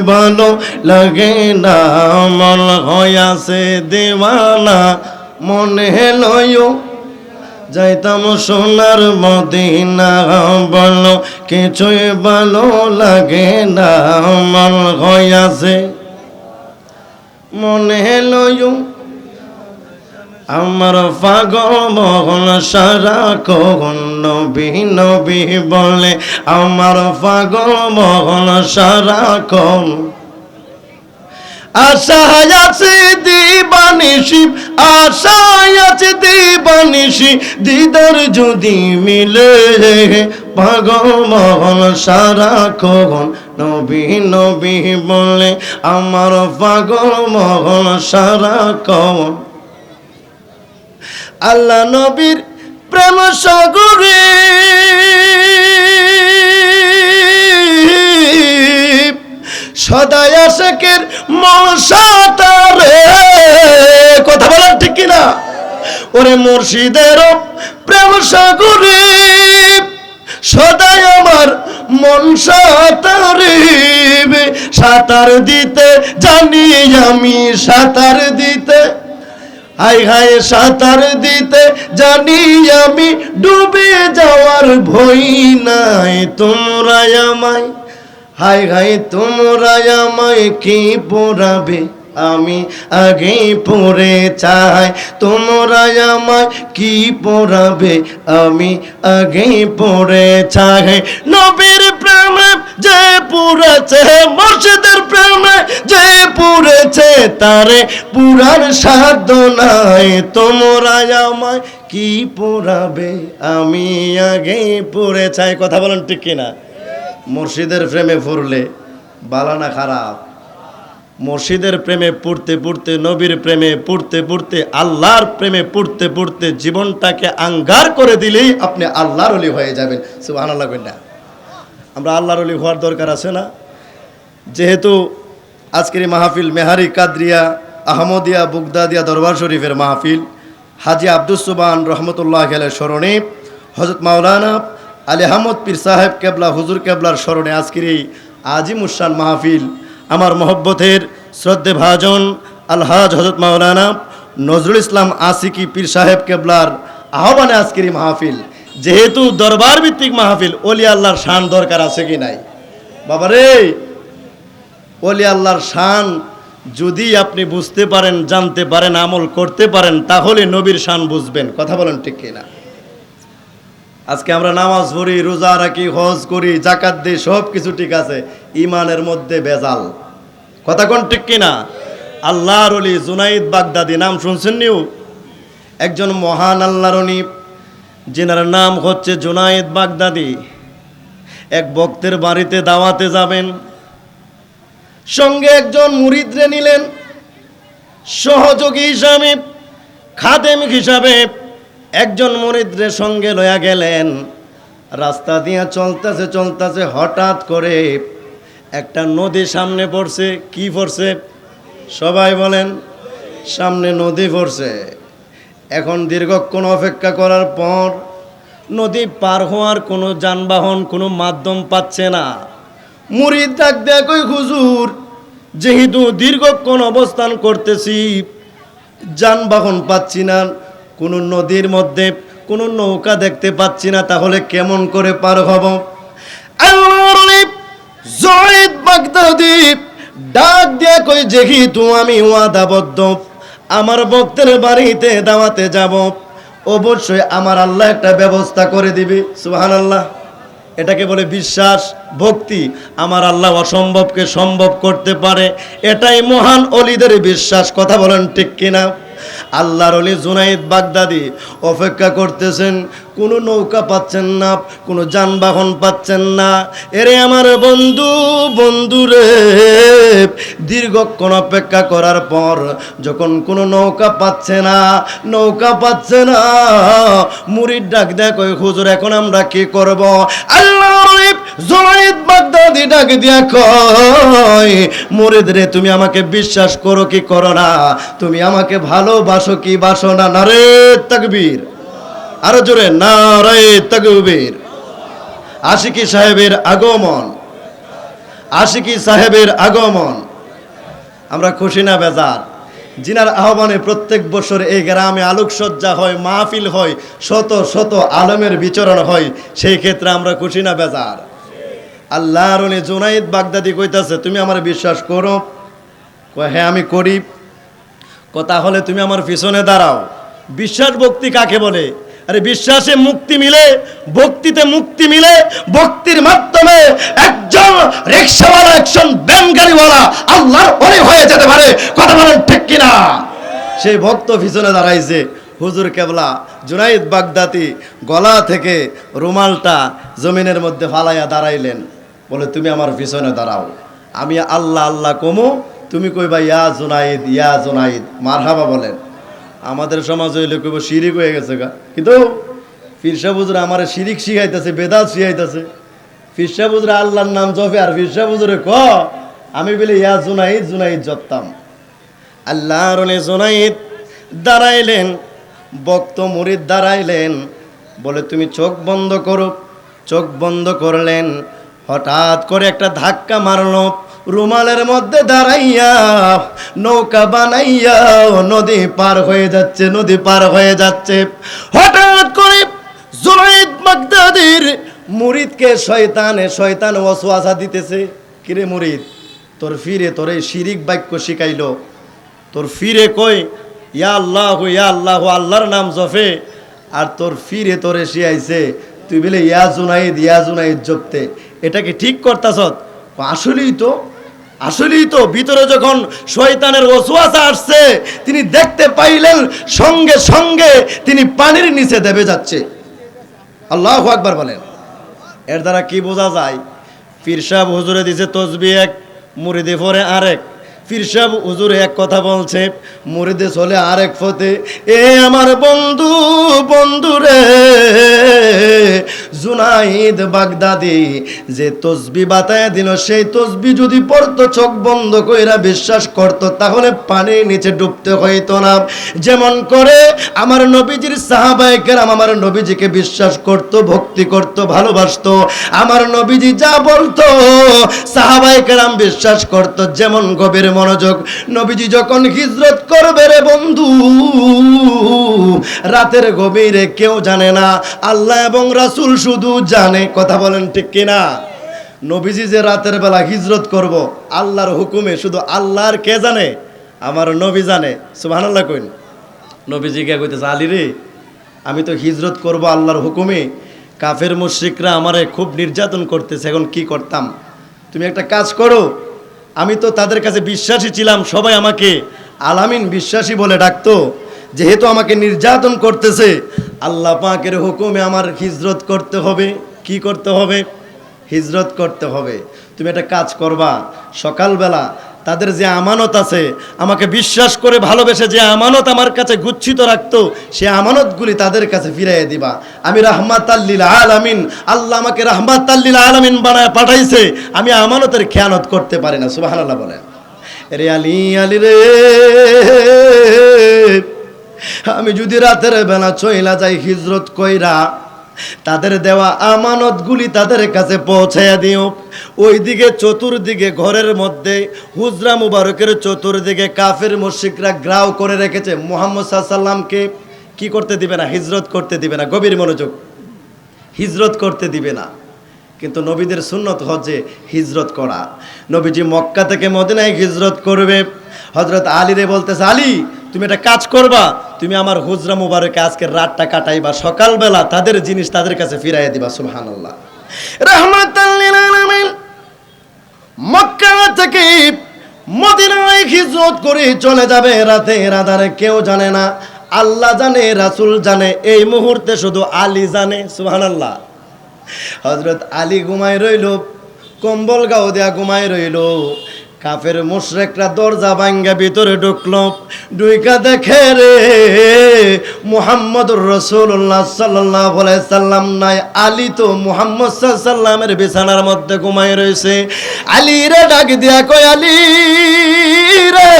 ভালো লাগে না মন হয়াছে দেওয়ানা। মনে লয় যাইতাম সোনার মদিনা, বলো, কিছুই ভালো লাগে না মন হয়াছে মনে লয় আমার পাগল মহল সারা কখন নবী নবী বলে, আমার পাগল মহল সারা কখন আশায় আছে দিবানিশি আশায় দিদার যদি মিলে, পাগল মহল সারা কখন নবী নবী বলে, আমার পাগল মহল সারা কখন আল্লাহ নবীর প্রেম সাগরে। সদাই আশেকের মশাতারে কথা বলেন ঠিক কিনা? ওরে মুর্শিদের প্রেম সাগরে। সদাই আমার মন সাঁতারে সাঁতার দিতে জানি আমি, সাঁতার দিতে হাই হাই সাঁতার দিতে জানি আমি ডুবে যাওয়ার ভয় নাই তোমরা আমায়। হাই হাই তোমরা আমায় কি পড়াবে আমি আগে পড়ে চাই তোমরা আমায় কি পড়াবে আমি আগে পড়ে চাই। নবীর প্রেমে যে পুরেছে মসজিদের প্রেমে যে পুরেছে তারে পুরার সাধ্য নাই। তোমরা আমায় কি পড়াবে আমি আগে পড়ে চাই। কথা বলেন ঠিক কিনা? মুর্শিদের প্রেমে পড়লে বালানা খারাপ। মুর্শিদের প্রেমে পড়তে পড়তে, নবীর প্রেমে পড়তে পড়তে, আল্লাহর প্রেমে পড়তে পড়তে জীবনটাকে আঙ্গার করে দিলেই আপনি আল্লাহর অলি হয়ে যাবেন। সুবাহ আল্লাহ না আমরা আল্লাহর অলি হওয়ার দরকার আছে না। যেহেতু আজকের এই মাহফিল মেহারি কাদরিয়া, আহমদিয়া, বুগদাদিয়া দরবার শরীফের মাহফিল, হাজি আব্দুস সুবান রহমতুল্লাহ খেলের স্মরণে হজরত মাওলানা আলী আহমদ পীর সাহেব কেবলা, হুজুর কেবলার স্মরণে আজকের এই আজিম উসান মাহফিল, আমার মহব্বতের শ্রদ্ধে ভাজন আলহাজ হজরত মাওলানা নজরুল ইসলাম আসিকি পীর সাহেব কেবলার আহ্বানে আজকের এই মাহফিল। যেহেতু দরবার ভিত্তিক মাহফিল অলি আল্লাহর শান দরকার আছে কি নাই? বাবারে অলি আল্লাহর শান যদি আপনি বুঝতে পারেন, জানতে পারেন, আমল করতে পারেন, তাহলে নবীর শান বুঝবেন। কথা বলেন ঠিক কিনা? আজকে আমরা নামাজ পড়ি, রোজা রাখি, হজ করি জাকাত দিই সব কিছু ঠিক আছে ইমানের মধ্যে বেজাল কথা কোন ঠিক কিনা? আল্লাহর অলি জুনাইদ বাগদাদি, নাম শুনছেন নিউ? একজন মহান আল্লাহর অলি যেনার নাম হচ্ছে জুনাইদ বাগদাদি। এক ভক্তের বাড়িতে দাওয়াতে যাবেন। সঙ্গে একজন মুরিদরে নিলেন। সহযোগী হিসাবে, খাদেম হিসাবে একজন মরিদ্রের সঙ্গে লয়া গেলেন। রাস্তা দিয়া চলতেছে চলতেছে হঠাৎ করে একটা নদী সামনে পড়ছে। কি পড়ছে? সবাই বলেন, সামনে নদী পড়ছে। এখন দীর্ঘক্ষণ অপেক্ষা করার পর নদী পার হওয়ার কোনো যানবাহন, কোনো মাধ্যম পাচ্ছে না। মুরিদ ডাক দেয়া, কই হুজুর, যেহেতু দীর্ঘক্ষণ অবস্থান করতেছি, যানবাহন পাচ্ছি না, কোনো নদীর মধ্যে কোনো নৌকা দেখতে পাচ্ছি না, তাহলে কেমন করে পার হব? জয়েদ বাগদাদি ডাক কই যেহেতু আমি ওয়াদাবদ্ধ আমার ভক্তের বাড়িতে দাওয়াতে যাব, অবশ্যই আমার আল্লাহ একটা ব্যবস্থা করে দিবি। সুহান আল্লাহ এটাকে বলে বিশ্বাস, ভক্তি। আমার আল্লাহ অসম্ভবকে সম্ভব করতে পারে। এটাই মহান অলিদের বিশ্বাস, কথা বলেন ঠিক কিনা? আল্লাহর অলি জুনাইদ বাগদাদি অপেক্ষা করতেছেন কোনো নৌকা পাচ্ছেন না, কোনো যানবাহন পাচ্ছেন না। এরে আমার বন্ধু বন্ধু রে, দীর্ঘক্ষণ অপেক্ষা করার পর যখন কোনো নৌকা পাচ্ছে না, নৌকা পাচ্ছে না, মুড়ির ডাক দেখ ওই হুজুর, এখন আমরা কি করব? জমায়েত বাগদাদি ডাক দিয়া কয়, মুরিদ তুমি আমাকে বিশ্বাস করো কি করো না? তুমি আমাকে ভালোবাসো কি বাসো না? রে তাকবীর। আরও জোরে না রে তাকবীর। আশিকি সাহেবের আগমন। আশিকি সাহেবের আগমন। আমরা খুশি না বেজার? জিনার আহ্বানে প্রত্যেক বছর এই গ্রামে আলোকসজ্জা হয়, মাহফিল হয়, শত শত আলমের বিচরণ হয়, সেই ক্ষেত্রে আমরা খুশি না বেজার? আল্লাহর উনি জুনাইদ বাগদাদি কইতাছে, তুমি আমার বিশ্বাস করো? হ্যাঁ আমি করি। কথা হলে তুমি আমার পিছনে দাঁড়াও। বিশ্বাস ভক্তি কাকে বলে? আরে বিশ্বাসে মুক্তি মিলে, ভক্তিতে মুক্তি মিলে, ভক্তির মাধ্যমে একজন রিক্সাওয়ালা, একজন ব্যান গাড়িওয়ালা আল্লাহর অনেক হয়ে যেতে পারে। কথা বলেন ঠিক কিনা? সেই ভক্ত পিছনে দাঁড়াইছে। হুজুর কেবলা, জুনাইদ বাগদাতি গলা থেকে রুমালটা জমিনের মধ্যে ফালাইয়া দাঁড়াইলেন। বলে, তুমি আমার পিছনে দাঁড়াও। আমি আল্লাহ আল্লাহ কমু। তুমি কইবা, ইয়া জুনাইদ ইয়া জুনাইদ। মারহাবা বলেন। আমাদের সমাজ হইলে কইব শিরিক হয়ে গেছে গা। কিন্তু ফিরসা বুজুর আমার শিরিক শিখাইতেছে, বেদাত শিখাইতেছে। ফিরসা বুজুর আল্লাহর নাম জপে, আর ফিরসা ক, আমি বলি, ইয়া জুনাইদ জুনাইদ জপতাম আল্লাহর জুনাইদ দাঁড়াইলেন, বক্ত মুরিদ দাঁড়াইলেন, বলে, তুমি চোখ বন্ধ করো। চোখ বন্ধ করলেন, হঠাৎ করে একটা ধাক্কা মারলো। রুমালের মধ্যে দাঁড়াইয়া নৌকা বানাইয়া নদী পার হয়ে যাচ্ছে, নদী পার হয়ে যাচ্ছে। হঠাৎ করে জুনাইদ বাগদাদির মুরিদকে শয়তানে, শয়তান ওয়াসওয়াসা দিতেছে। কিরে মুরিদ, তোর ফিরে তোর শিরিক বাক্য শিখাইলো। তোর ফিরে কই? ইয়া আল্লাহ ইয়া আল্লাহ, আল্লাহর নাম জফে আর তোর ফিরে তোরে শিয়াইছে। তুই বলে, ইয়া জুনাইদ ইয়া জুনাইদ জপতে। এটাকে ঠিক করতাস আসলেই তো আসলেই তো ভিতরে যখন শয়তানের ওসওয়াসা আসছে, তিনি দেখতে পাইলেন সঙ্গে সঙ্গে তিনি পানির নিচে দেবে যাচ্ছে। আল্লাহ আকবার বলেন। এর দ্বারা কি বোঝা যায়? পীর সাহেব হুজুরে দিছে তসবি এক, মুরিদে পরে আরেক। পীর সাহেব হুজুরে এক কথা বলছে, মুরিদে চলে আরেক ফতে এ আমার বন্ধু বন্ধু রে। জুনাইদ বাগদাদি, যে তসবি বাতায় দিল, সেই তসবি যদি পড়তো, চোখ বন্ধ কইরা বিশ্বাস করত, তাহলে পানির নিচে ডুবতে হইতো না। যেমন করে আমার নবীজির সাহাবায়ে কেরাম আমার নবীজিকে বিশ্বাস করত, ভক্তি করত, ভালোবাসতো। আমার নবীজি যা বলতো, সাহাবায়ে কেরাম বিশ্বাস করত, যেমন গভীর মনোযোগ। নবীজি যখন হিজরত করবে রে বন্ধু, রাতের গভীরে কেউ জানে না, আল্লাহ এবং রাসূল শুধু জানে, কথা বলেন ঠিক কিনা? নবীজি যে রাতের বেলা হিজরত করব, আল্লাহর হুকুমে শুধু আল্লাহর কে জানে? আমার নবী জানে। সুবহানাল্লাহ কইন। নবীজি কে কইতেছে, আলী রে, আমি তো হিজরত করব আল্লাহর হুকুমে। কাফের মুশরিকরা আমারে খুব নির্যাতন করতেছে, এখন কি করতাম? তুমি একটা কাজ করো। আমি তো তাদের কাছে বিশ্বাসী ছিলাম, সবাই আমাকে আলামিন বিশ্বাসী বলে ডাকতো। যেহেতু আমাকে নির্যাতন করতেছে আল্লাহ পাকের হুকুমে আমার হিজরত করতে হবে। কি করতে হবে? হিজরত করতে হবে। তুমি একটা কাজ করবা। সকালবেলা তাদের যে আমানত আছে, আমাকে বিশ্বাস করে ভালোবেসে যে আমানত আমার কাছে গুচ্ছিত রাখতো, সে আমানতগুলি তাদের কাছে ফিরাইয়ে দিবা। আমি রাহমাত আল্লিল আলামিন, আল্লাহ আমাকে রাহমাত আল্লিল আলামিন বানায় পাঠাইছে। আমি আমানতের খেয়ানত করতে পারি না। সুবহানাল্লাহ বলেন। রে আলী আলী রে। আমি যদি রাতের বেলা চইলা যাই হিজরত কইরা, তাদের দেওয়া আমানতগুলি তাদের কাছে পৌঁছাইয়া দিও। ওইদিকে চতুর্দিকে ঘরের মধ্যে হুজরা মুবারকের চতুর্দিকে কাফের মুশিকরা গ্রাও করে রেখেছে। মোহাম্মদ সাল্লামকে কি করতে দিবে না? হিজরত করতে দিবে না। গভীর মনোযোগ। হিজরত করতে দিবে না। কিন্তু নবীদের সুন্নত হচ্ছে হিজরত করা। নবীজি মক্কা থেকে মদিনায় হিজরত করবে। হজরত আলীরে বলতেছে, আলী, তুমি একটা কাজ করবা। তুমি আমার হুজরা মুবারকে আজকের রাতটা কাটাইবা, সকালবেলা তাদের জিনিস তাদের কাছে ফিরাইয়া দিবা রাহমাতাল্লিল আলামিন মক্কা থেকে মদিনায় হিজরত করে চলে যাবে রাতে রাধারে কেউ জানে না। আল্লাহ জানে, রাসূল জানে, এই মুহূর্তে শুধু আলী জানে, সুবহানাল্লাহ। হজরত আলী ঘুমায় রইল, কম্বল গাও দেয়া ঘুমায় রইল। কাফের মুশরেকরা দরজা ভাঙ্গা ভিতরে ঢুকলো। ডুইকা দেখে রে, মুহাম্মদুর রসুল্লাহ সাল্লাহ সাল্লাম নাই। আলী তো মোহাম্মদ সাল্লামের বিছানার মধ্যে ঘুমাই রয়েছে। আলী রে ডাক দিয়া কয়, আলী রে,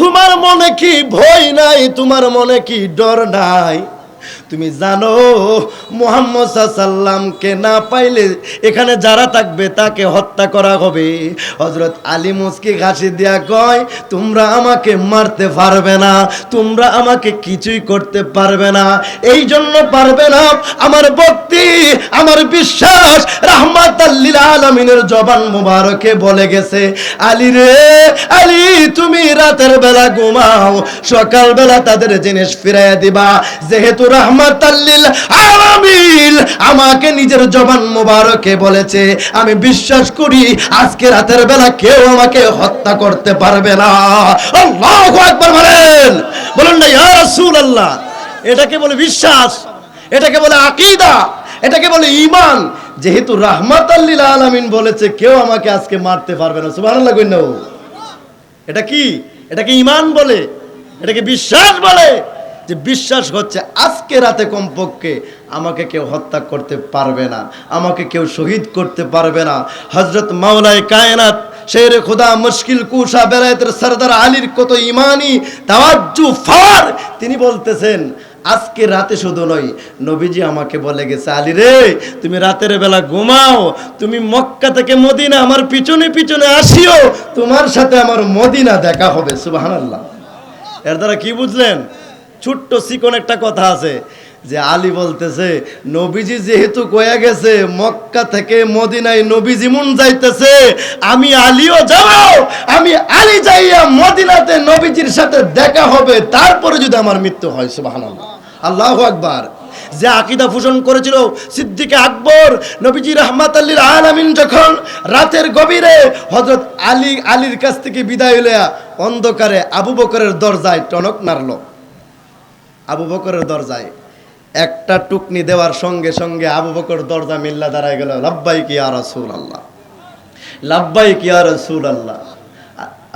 তোমার মনে কি ভয় নাই? তোমার মনে কি ডর নাই? তুমি জানো, মোহাম্মদ সাল্লামকে না পাইলে এখানে যারা থাকবে তাকে হত্যা করা হবে। হজরত আলী মুসকি ঘাসি দিয়া কয়, তোমরা আমাকে মারতে পারবে না, তোমরা আমাকে কিছুই করতে পারবে না এই জন্য পারবে না, আমার ভক্তি আমার বিশ্বাস রাহমাত আলমিনের জবান মুবারকে বলে গেছে, আলী রে, আলী, তুমি রাতের বেলা ঘুমাও, সকাল বেলা তাদের জিনিস ফিরাইয়া দিবা। যেহেতু রাহমাত আল্লিল আলামিন আমাকে নিজের জবান মুবারকে বলেছে, আমি বিশ্বাস করি আজকে রাতের বেলা কেউ আমাকে হত্যা করতে পারবে না। বলেন না, ইয়া রাসূলুল্লাহ, এটাকে বলে বিশ্বাস, এটাকে বলে আকীদা। এটাকে বলে ইমান যেহেতু রাহমাত আল্লিল আলামিন বলেছে, কেউ আমাকে আজকে মারতে পারবে না। কইন এটা কি? এটাকে ইমান বলে? এটাকে বিশ্বাস বলে? যে বিশ্বাস হচ্ছে আজকে রাতে কমপক্ষে আমাকে কেউ হত্যা করতে পারবে না, আমাকে কেউ শহীদ করতে পারবে না। হজরত মাওলায় কায়নাত শের খুদা, মুশকিল কুশা, বেলায়েতের সরদার আলীর কত ইমানি তাওয়াজ্জু, ফার, তিনি বলতেছেন আজকে রাতে শুধু নয়, নবীজি আমাকে বলে গেছে, আলী রে, তুমি রাতের বেলা ঘুমাও, তুমি মক্কা থেকে মদিনা আমার পিছনে পিছনে আসিও, তোমার সাথে আমার মদিনা দেখা হবে। সুবহানাল্লাহ। এর দ্বারা কি বুঝলেন? ছোট্ট চিকন একটা কথা আছে, যে আলী বলতেছে, নবীজি যেহেতু কয়া গেছে, মক্কা থেকে মদিনায় নবীজি মুন যাইতেছে, আমি আলীও যাও আমি আলী যাইয়া মদিনাতে নবীজির সাথে দেখা হবে, তারপরে যদি আমার মৃত্যু হয়, সুবহানাল্লাহ। আল্লাহু আকবার। যে আকিদা ফুসন করেছিল সিদ্দিকে আকবর, নবীজি রহমাত আল্লীর আলামিন যখন রাতের গভীরে হজরত আলী, আলীর কাছ থেকে বিদায় হইয়া অন্ধকারে আবু বকরের দরজায় টনক নাড়ল আবু বকরের দরজায় একটা টুকনি দেওয়ার সঙ্গে সঙ্গে আবু বকর দরজা মিল্লা দাঁড়ায় গেল। লাব্বাই কি আর রসুল আল্লাহ লাব্বাই কি আর রসুল আল্লাহ